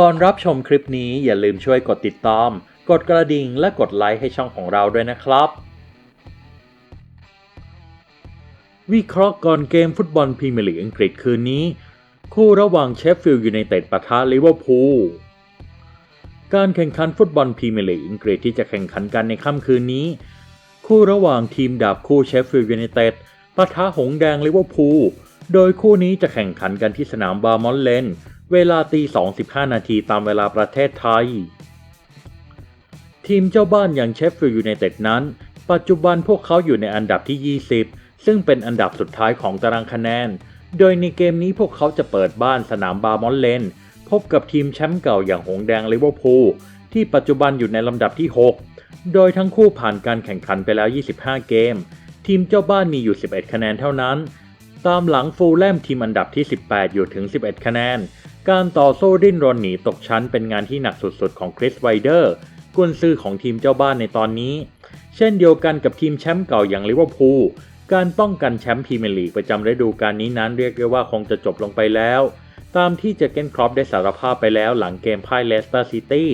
ก่อนรับชมคลิปนี้อย่าลืมช่วยกดติดตาม กดกระดิ่งและกดไลค์ให้ช่องของเราด้วยนะครับ วิเคราะห์ก่อนเกมฟุตบอลพรีเมียร์ลีกอังกฤษคืนนี้ คู่ระหว่างเชฟฟิลด์ยูไนเต็ดปะทะลิเวอร์พูลการแข่งขันฟุตบอลพรีเมียร์ลีกอังกฤษที่จะแข่งขันกันในค่ำคืนนี้ คู่ระหว่างทีมดาบคู่เชฟฟิลด์ยูไนเต็ดปะทะหงส์แดงลิเวอร์พูลโดยคู่นี้จะแข่งขันกันที่สนามบาร์มอนเลน เวลาตี2.15นาทีตามเวลาประเทศไทย ทีมเจ้าบ้านอย่างเชฟฟิลด์ยูไนเต็ดนั้น ปัจจุบันพวกเขาอยู่ในอันดับที่ 20 ซึ่งเป็นอันดับสุดท้ายของตารางคะแนน โดยในเกมนี้พวกเขาจะเปิดบ้านสนามบาร์มอนเลนพบกับทีมแชมป์เก่าอย่างหงแดงลิเวอร์พูลที่ปัจจุบันอยู่ในลำดับที่ 6 โดยทั้งคู่ผ่านการแข่งขันไปแล้ว 25 เกม ทีมเจ้าบ้านมีอยู่ 11 คะแนนเท่านั้น ตามหลังฟูลแลมทีมอันดับที่ 18 อยู่ถึง 11 คะแนน การต่อสู้ดิ้นรนหนีตกชั้นเป็นงานที่หนักสุดๆของคริสไวเดอร์กุนซือของทีมเจ้าบ้านในตอนนี้ เช่นเดียวกันกับทีมแชมป์เก่าอย่างลิเวอร์พูลการป้องกันแชมป์พรีเมียร์ลีกประจำฤดูกาลนี้นั้นเรียกได้ว่าคงจะจบลงไปแล้ว ตามที่เจเกนครอปได้สารภาพไปแล้วหลังเกมพ่ายเลสเตอร์ซิตี้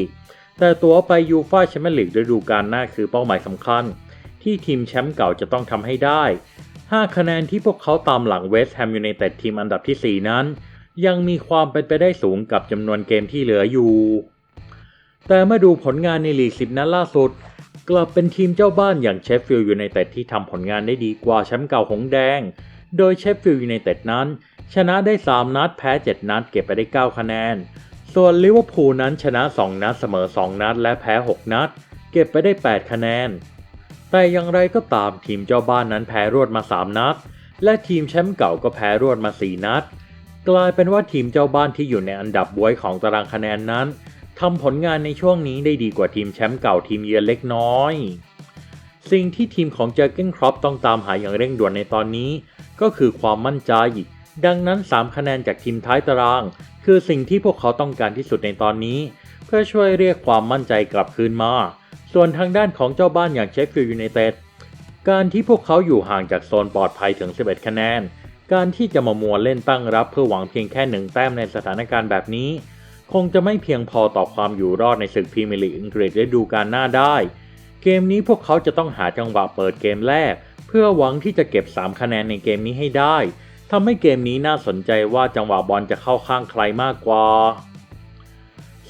แต่ตัวไปยูฟ่าแชมเปี้ยนลีกฤดูกาลหน้าคือเป้าหมายสำคัญ ที่ทีมแชมป์เก่าจะต้องทำให้ได้ 5 คะแนนที่พวกเขาตามหลังเวสต์แฮมยูไนเต็ดทีมอันดับที่ 4 นั้น ยังมีความเป็นไปได้สูงกับจำนวนเกมที่เหลืออยู่ แต่เมื่อดูผลงานในลีก10นัดล่าสุด กลับเป็นทีมเจ้าบ้านอย่างเชฟฟิลด์ยูไนเต็ดที่ทำผลงานได้ดีกว่าแชมป์เก่าหงแดง โดยเชฟฟิลด์ยูไนเต็ดนั้น ชนะได้ 3 นัดแพ้ 7 นัดเก็บไปได้ 9 คะแนน ส่วนลิเวอร์พูลนั้นชนะ 2 นัดเสมอ 2 นัด และแพ้ 6 นัด เก็บไปได้ 8 คะแนน แต่อย่างไรก็ตามทีมเจ้าบ้านนั้นแพ้รวดมา 3 นัด และทีมแชมป์เก่าก็แพ้รวดมา 4 นัด กลายเป็นว่าทีมเจ้าบ้านที่อยู่ในอันดับบวยของตารางคะแนนนั้นทำผลงานในช่วงนี้ได้ดีกว่าทีมแชมป์เก่าทีมเยือนเล็กน้อย สิ่งที่ทีมของเจอร์เกนครอปต้องตามหาอย่างเร่งด่วนในตอนนี้ ก็คือความมั่นใจ ดังนั้น 3 คะแนนจากทีมท้ายตาราง คือสิ่งที่พวกเขาต้องการที่สุดในตอนนี้ เพื่อช่วยเรียกความมั่นใจกลับคืนมา ส่วนทางด้านของเจ้าบ้านอย่างเชฟฟิลด์ยูไนเต็ดการที่พวกเขาอยู่ห่างจากโซนปลอดภัยถึง 11 คะแนน การที่จะมามัวเล่นตั้งรับเพื่อหวังเพียงแค่หนึ่งแต้มในสถานการณ์แบบนี้ คงจะไม่เพียงพอต่อความอยู่รอดในศึกพรีเมียร์ลีกอังกฤษฤดูกาลหน้าได้ เกมนี้พวกเขาจะต้องหาจังหวะเปิดเกมแรก เพื่อหวังที่จะเก็บ 3 คะแนนในเกมนี้ให้ได้ทำให้เกมนี้น่าสนใจว่าจังหวะบอลจะเข้าข้างใครมากกว่า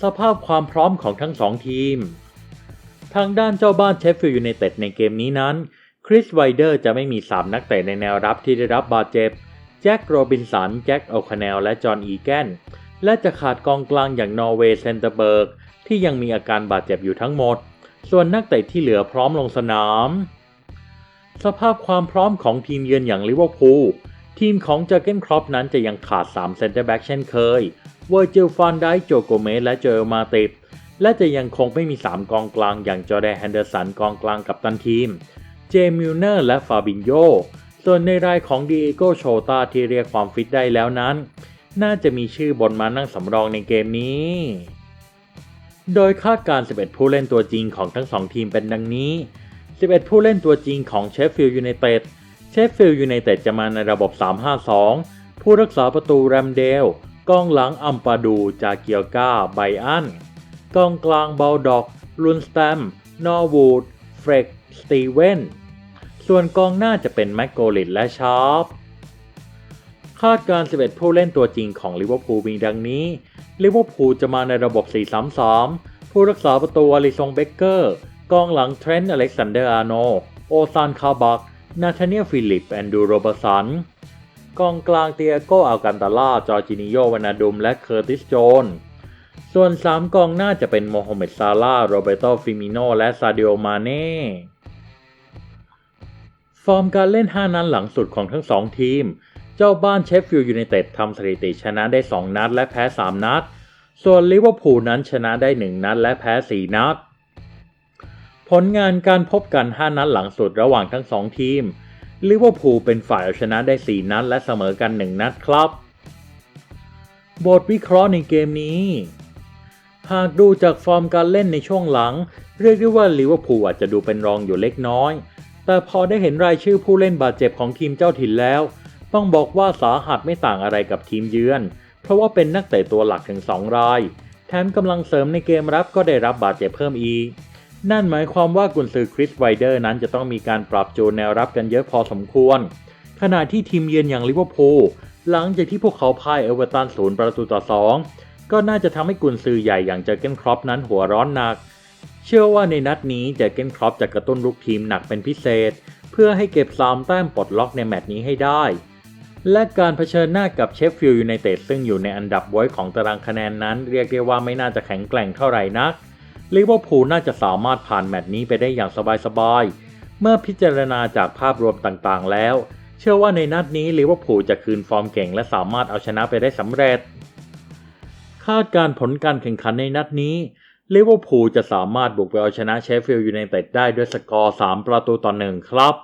สภาพความพร้อมของทั้งสองทีม ทางด้านเจ้าบ้านเชฟฟิลด์ยูไนเต็ดในเกมนี้นั้นคริสไวเดอร์จะไม่มี 3 นักเตะในแนวรับที่ได้รับบาดเจ็บ จ็คโรบินสัน แจ็คโอคาเนล และจอห์นอีแกน และจะขาดกองกลางอย่างนอร์เวย์เซนเตอร์เบิร์กที่ยังมีอาการบาดเจ็บอยู่ทั้งหมด ส่วนนักเตะที่เหลือพร้อมลงสนาม สภาพความพร้อมของทีมเยือนอย่างลิเวอร์พูล ทีมของเจอเกนครอปนั้นจะยังขาด3เซนเตอร์แบ็กเช่นเคย เวอร์จิลฟานไดโจโกเมสและเจอมาติบและจะยังคงไม่มี 3 กองกลางอย่างจอร์แดนแฮนเดอร์สันกองกลางกับตันทีม เจมิลเนอร์และฟาบินโย ส่วนในรายของดีเอโกโชตาที่เรียกความฟิตได้แล้วนั้น น่าจะมีชื่อบนมานั่งสำรองในเกมนี้ โดยคาดการ 11 ผู้เล่นตัวจริงของทั้ง2ทีมเป็นดังนี้ 11 ผู้เล่นตัวจริงของเชฟฟิลด์ยูไนเต็ด เชฟฟิลด์ยูไนเต็ดจะมาในระบบ 3-5-2 ผู้รักษาประตูแรมเดลกองหลังอัมปาดู จาเกียวกาไบอัน กองกลางเบลด็อก ลุนสแตม นอร์วูด เฟรกสตีเวน ส่วนกองหน้าจะเป็นแม็กโกลิตและชาร์ปคาดการ 11 ผู้เล่นตัวจริงของลิเวอร์พูลมีดังนี้ลิเวอร์พูลจะมาในระบบ 4-3-3 ผู้รักษาประตูอลิซงเบเกอร์ กองหลังเทรนต์อเล็กซานเดอร์อาร์โน โอซานคาบัก นาธานียฟิลิป แอนดูโรเบสัน กองกลางเตียโกอัลกันตาล่า จอร์จินิโยวานาดุม และเคอร์ติสโจน ส่วน 3 กองหน้าจะเป็นโมฮัมเหม็ดซาลาโรเบโตฟิมิโน และซาดิโอ มาเน่ ฟอร์มการเล่น 5 นัดหลังสุดของทั้ง 2 ทีม เจ้าบ้านเชฟฟิลด์ยูไนเต็ดทำสถิติชนะได้ 2 นัดและแพ้ 3 นัด ส่วนลิเวอร์พูลนั้นชนะได้ 1 นัดและแพ้ 4 นัด ผลงานการพบกัน 5 นัดหลังสุดระหว่างทั้ง 2 ทีม ลิเวอร์พูลเป็นฝ่ายเอาชนะได้ 4 นัดและเสมอกัน 1 นัดครับ บทวิเคราะห์ในเกมนี้ หากดูจากฟอร์มการเล่นในช่วงหลัง เรียกได้ว่าลิเวอร์พูลอาจจะดูเป็นรองอยู่เล็กน้อย แต่พอได้เห็นรายชื่อผู้เล่นบาดเจ็บของทีมเจ้าถิ่นแล้ว ต้องบอกว่าสาหัสไม่ต่างอะไรกับทีมเยือน เพราะว่าเป็นนักเตะตัวหลักถึง 2 ราย แถมกำลังเสริมในเกมรับก็ได้รับบาดเจ็บเพิ่มอีก นั่นหมายความว่ากุนซือคริสไวเดอร์นั้นจะต้องมีการปรับจูนแนวรับกันเยอะพอสมควร ขณะที่ทีมเยือนอย่างลิเวอร์พูลหลังจากที่พวกเขาพ่ายเอเวอร์ตันศูนย์ประตูต่อสองก็น่าจะทำให้กุนซือใหญ่อย่างเจอเกนครอปนั้นหัวร้อนหนัก เชื่อว่าในนัดนี้เจอเกนครอปจะกระตุ้นลูกทีมหนักเป็นพิเศษ เพื่อให้เก็บสามแต้มปลดล็อกในแมตช์นี้ให้ได้ และการเผชิญหน้ากับเชฟฟิลด์ยูไนเต็ดซึ่งอยู่ในอันดับไว้ของตารางคะแนนนั้น เรียกได้ว่าไม่น่าจะแข็งแกร่งเท่าไหร่นักลิเวอร์พูลน่าจะสามารถผ่านแมตช์นี้ไปได้อย่างสบายๆ เมื่อพิจารณาจากภาพรวมต่างๆ แล้ว เชื่อว่าในนัดนี้ลิเวอร์พูลจะคืนฟอร์มเก่งและสามารถเอาชนะไปได้สำเร็จ คาดการผลการแข่งขันในนัดนี้ ลิเวอร์พูลจะสามารถบุกไปเอาชนะเชฟฟิลด์ยูไนเต็ดได้ด้วยสกอร์ 3 ประตูต่อหนึ่งครับ